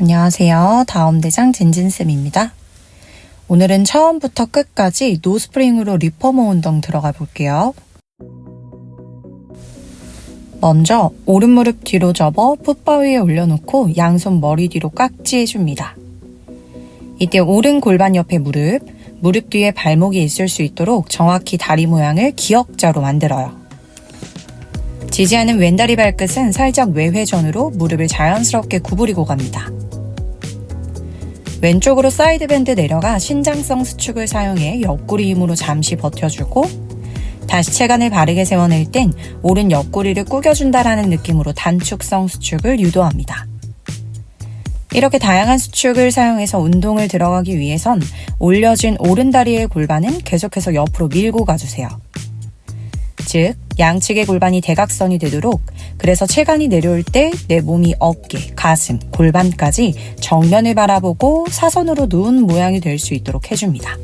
안녕하세요. 다음대장 진진쌤입니다. 오늘은 처음부터 끝까지 노스프링으로 리퍼머 운동 들어가 볼게요. 먼저 오른 무릎 뒤로 접어 풋바 위에 올려놓고 양손 머리 뒤로 깍지해줍니다. 이때 오른 골반 옆에 무릎, 무릎 뒤에 발목이 있을 수 있도록 정확히 다리 모양을 기역자로 만들어요. 지지하는 왼다리 발끝은 살짝 외회전으로 무릎을 자연스럽게 구부리고 갑니다. 왼쪽으로 사이드 밴드 내려가 신장성 수축을 사용해 옆구리 힘으로 잠시 버텨주고 다시 체간을 바르게 세워낼 땐 오른 옆구리를 꾸겨준다라는 느낌으로 단축성 수축을 유도합니다. 이렇게 다양한 수축을 사용해서 운동을 들어가기 위해선 올려진 오른 다리의 골반은 계속해서 옆으로 밀고 가주세요. 즉, 양측의 골반이 대각선이 되도록 그래서 체간이 내려올 때 내 몸이 어깨, 가슴, 골반까지 정면을 바라보고 사선으로 누운 모양이 될 수 있도록 해줍니다.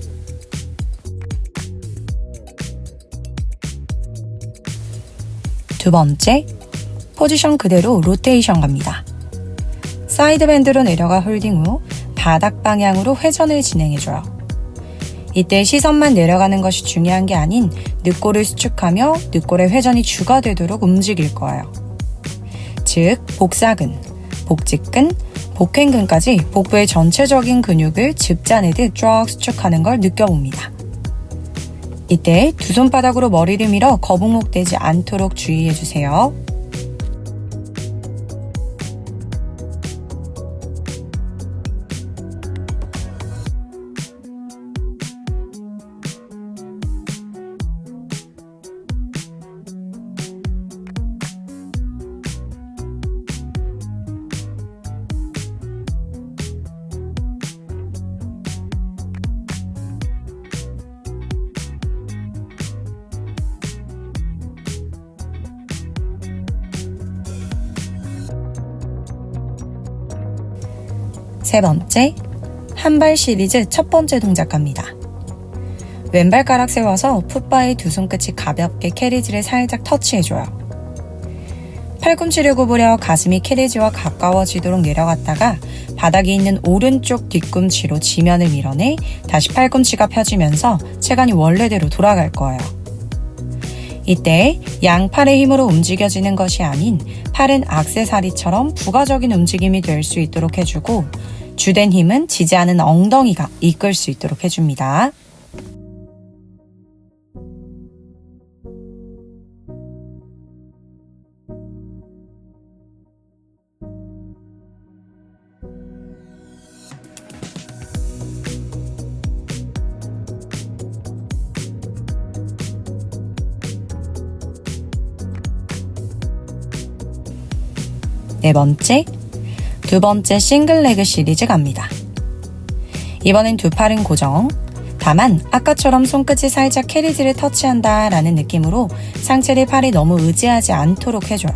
두 번째, 포지션 그대로 로테이션 갑니다. 사이드 밴드로 내려가 홀딩 후 바닥 방향으로 회전을 진행해줘요. 이때 시선만 내려가는 것이 중요한 게 아닌 늑골을 수축하며 늑골의 회전이 주가 되도록 움직일 거예요. 즉, 복사근, 복직근, 복횡근까지 복부의 전체적인 근육을 즙자내듯 쫙 수축하는 걸 느껴봅니다. 이때 두 손바닥으로 머리를 밀어 거북목 되지 않도록 주의해주세요. 세 번째, 한발 시리즈 첫 번째 동작 갑니다. 왼발가락 세워서 풋바의 두 손끝이 가볍게 캐리지를 살짝 터치해줘요. 팔꿈치를 구부려 가슴이 캐리지와 가까워지도록 내려갔다가 바닥에 있는 오른쪽 뒤꿈치로 지면을 밀어내 다시 팔꿈치가 펴지면서 체간이 원래대로 돌아갈 거예요. 이때 양팔의 힘으로 움직여지는 것이 아닌 팔은 악세사리처럼 부가적인 움직임이 될 수 있도록 해주고 주된 힘은 지지 하는 엉덩이가 이끌 수 있도록 해줍니다. 네 번째, 두 번째 싱글 레그 시리즈 갑니다. 이번엔 두 팔은 고정. 다만 아까처럼 손끝이 살짝 캐리지를 터치한다 라는 느낌으로 상체를 팔이 너무 의지하지 않도록 해줘요.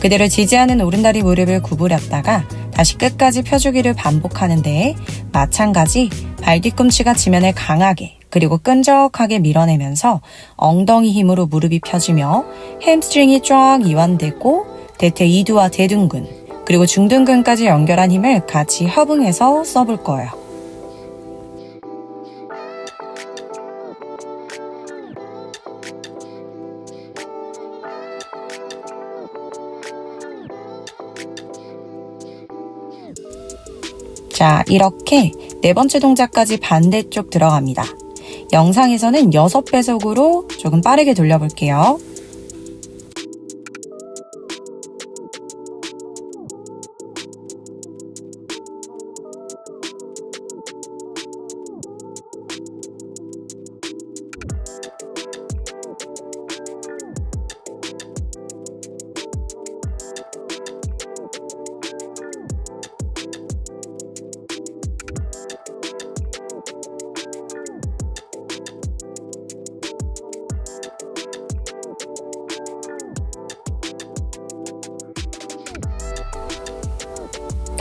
그대로 지지하는 오른다리 무릎을 구부렸다가 다시 끝까지 펴주기를 반복하는데 마찬가지 발 뒤꿈치가 지면을 강하게 그리고 끈적하게 밀어내면서 엉덩이 힘으로 무릎이 펴지며 햄스트링이 쫙 이완되고 대퇴 이두와 대둔근 그리고 중둔근까지 연결한 힘을 같이 협응해서 써볼 거예요. 자, 이렇게 네 번째 동작까지 반대쪽 들어갑니다. 영상에서는 6배속으로 조금 빠르게 돌려볼게요.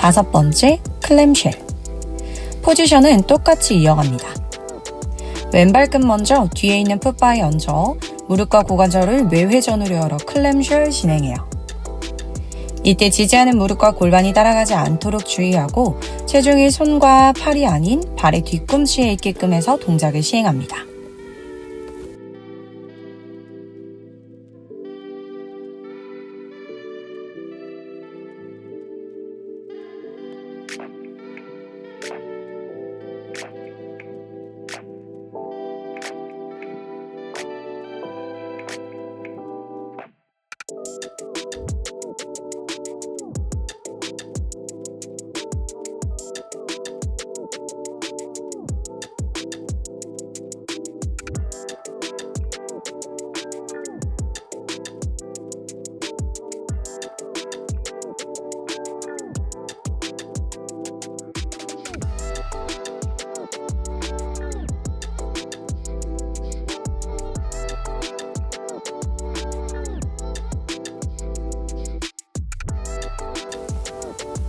다섯 번째, 클램쉘. 포지션은 똑같이 이어갑니다. 왼발끝 먼저 뒤에 있는 풋바에 얹어 무릎과 고관절을 외회전으로 열어 클램쉘 진행해요. 이때 지지하는 무릎과 골반이 따라가지 않도록 주의하고 체중이 손과 팔이 아닌 발의 뒤꿈치에 있게끔 해서 동작을 시행합니다.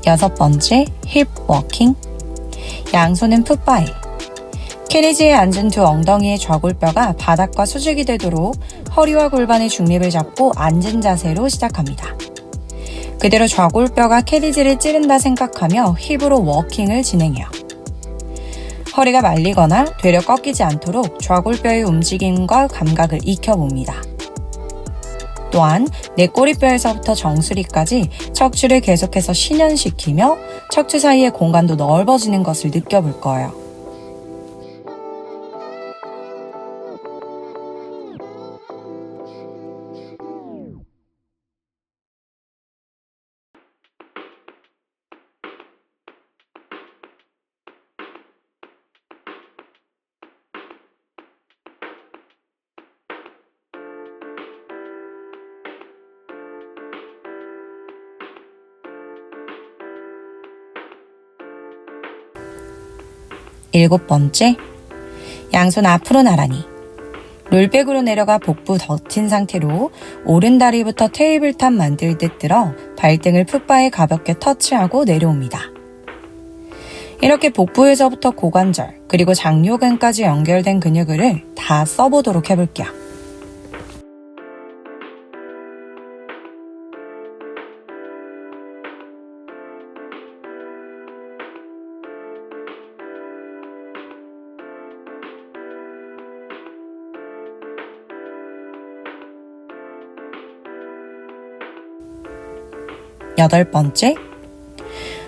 여섯 번째, 힙 워킹. 양손은 풋바에. 캐리지에 앉은 두 엉덩이의 좌골뼈가 바닥과 수직이 되도록 허리와 골반의 중립을 잡고 앉은 자세로 시작합니다. 그대로 좌골뼈가 캐리지를 찌른다 생각하며 힙으로 워킹을 진행해요. 허리가 말리거나 되려 꺾이지 않도록 좌골뼈의 움직임과 감각을 익혀봅니다. 또한 내 꼬리뼈에서부터 정수리까지 척추를 계속해서 신연시키며 척추 사이의 공간도 넓어지는 것을 느껴볼 거예요. 일곱 번째, 양손 앞으로 나란히. 롤백으로 내려가 복부 덮친 상태로 오른 다리부터 테이블탑 만들 듯 들어 발등을 풋바에 가볍게 터치하고 내려옵니다. 이렇게 복부에서부터 고관절, 그리고 장요근까지 연결된 근육을 다 써보도록 해볼게요. 여덟 번째,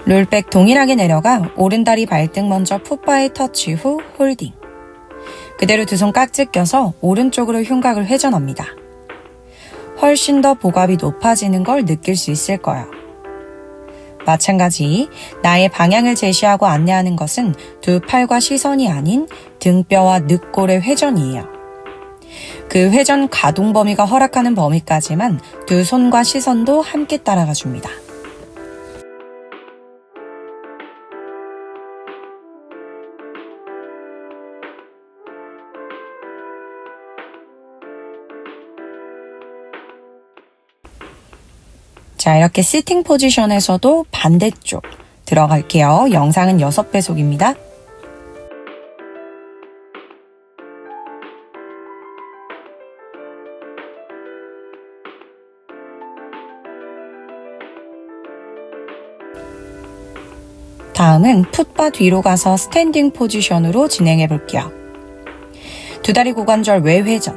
롤백 동일하게 내려가 오른다리 발등 먼저 풋바에 터치 후 홀딩. 그대로 두 손 깍지 껴서 오른쪽으로 흉곽을 회전합니다. 훨씬 더 복압이 높아지는 걸 느낄 수 있을 거예요. 마찬가지 나의 방향을 제시하고 안내하는 것은 두 팔과 시선이 아닌 등뼈와 늑골의 회전이에요. 그 회전 가동 범위가 허락하는 범위까지만 두 손과 시선도 함께 따라가 줍니다. 자, 이렇게 시팅 포지션에서도 반대쪽 들어갈게요. 영상은 6배속입니다. 다음은 풋바 뒤로 가서 스탠딩 포지션으로 진행해 볼게요. 두 다리 고관절 외회전.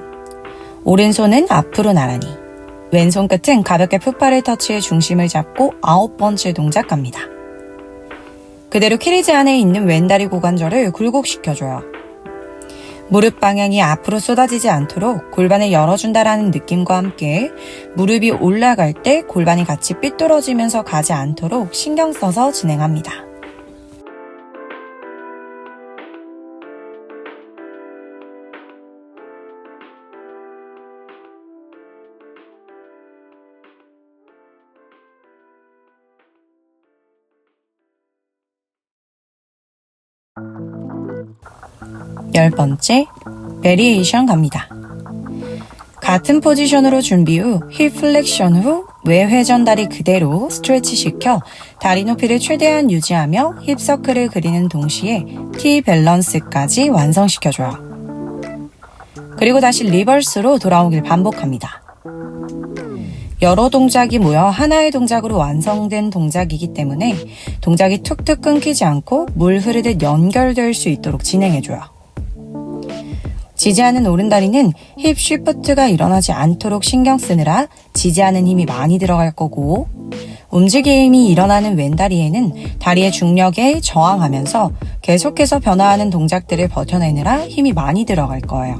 오른손은 앞으로 나란히. 왼손 끝은 가볍게 풋바를 터치해 중심을 잡고 아홉 번째 동작 갑니다. 그대로 캐리지 안에 있는 왼다리 고관절을 굴곡시켜줘요. 무릎 방향이 앞으로 쏟아지지 않도록 골반을 열어준다라는 느낌과 함께 무릎이 올라갈 때 골반이 같이 삐뚤어지면서 가지 않도록 신경 써서 진행합니다. 열 번째, 베리에이션 갑니다. 같은 포지션으로 준비 후 힙 플렉션 후 외회전 다리 그대로 스트레치 시켜 다리 높이를 최대한 유지하며 힙 서클을 그리는 동시에 T 밸런스까지 완성시켜줘요. 그리고 다시 리버스로 돌아오길 반복합니다. 여러 동작이 모여 하나의 동작으로 완성된 동작이기 때문에 동작이 툭툭 끊기지 않고 물 흐르듯 연결될 수 있도록 진행해줘요. 지지하는 오른다리는 힙 쉬프트가 일어나지 않도록 신경 쓰느라 지지하는 힘이 많이 들어갈 거고 움직임이 일어나는 왼다리에는 다리의 중력에 저항하면서 계속해서 변화하는 동작들을 버텨내느라 힘이 많이 들어갈 거예요.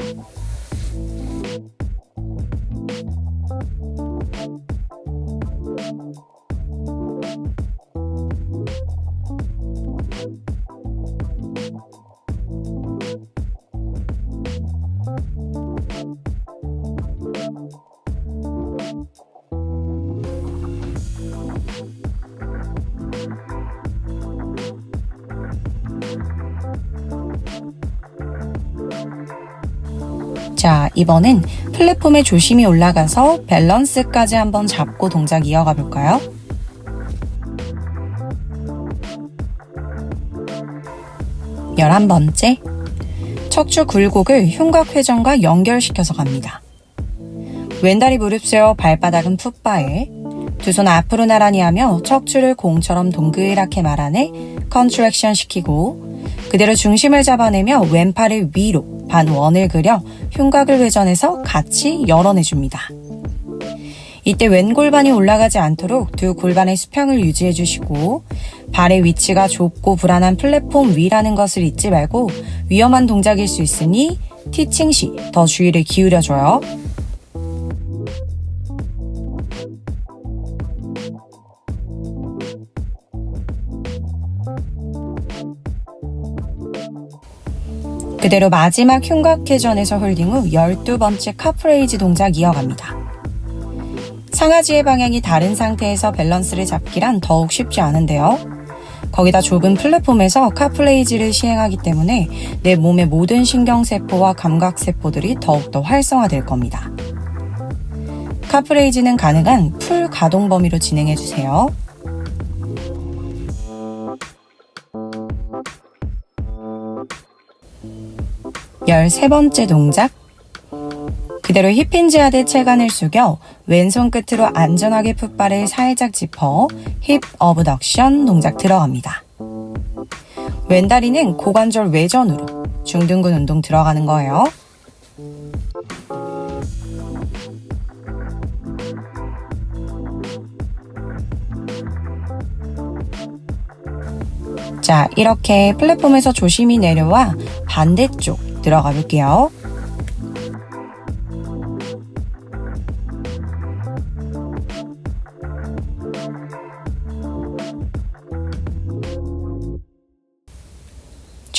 이번엔 플랫폼에 조심히 올라가서 밸런스까지 한번 잡고 동작 이어가 볼까요? 열한 번째, 척추 굴곡을 흉곽 회전과 연결시켜서 갑니다. 왼다리 무릎 세워 발바닥은 풋바에 두 손 앞으로 나란히 하며 척추를 공처럼 동그랗게 말아내 컨트랙션 시키고 그대로 중심을 잡아내며 왼팔을 위로 반원을 그려 흉곽을 회전해서 같이 열어내줍니다. 이때 왼 골반이 올라가지 않도록 두 골반의 수평을 유지해 주시고 발의 위치가 좁고 불안한 플랫폼 위라는 것을 잊지 말고 위험한 동작일 수 있으니 티칭 시 더 주의를 기울여줘요. 그대로 마지막 흉곽회전에서 홀딩 후 12번째 카프레이즈 동작 이어갑니다. 상하지의 방향이 다른 상태에서 밸런스를 잡기란 더욱 쉽지 않은데요. 거기다 좁은 플랫폼에서 카프레이즈를 시행하기 때문에 내 몸의 모든 신경세포와 감각세포들이 더욱더 활성화될 겁니다. 카프레이즈는 가능한 풀 가동 범위로 진행해주세요. 열세 번째 동작. 그대로 힙힌지 하듯 체간을 숙여 왼손 끝으로 안전하게 풋발을 살짝 짚어 힙 어브덕션 동작 들어갑니다. 왼다리는 고관절 외전으로 중둔근 운동 들어가는 거예요. 자, 이렇게 플랫폼에서 조심히 내려와 반대쪽 들어가 볼게요.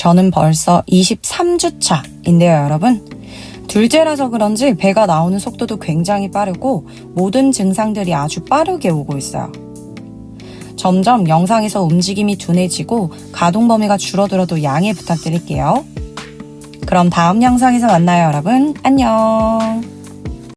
저는 벌써 23주차인데요, 여러분. 둘째라서 그런지 배가 나오는 속도도 굉장히 빠르고 모든 증상들이 아주 빠르게 오고 있어요. 점점 영상에서 움직임이 둔해지고 가동 범위가 줄어들어도 양해 부탁드릴게요. 그럼 다음 영상에서 만나요, 여러분. 안녕.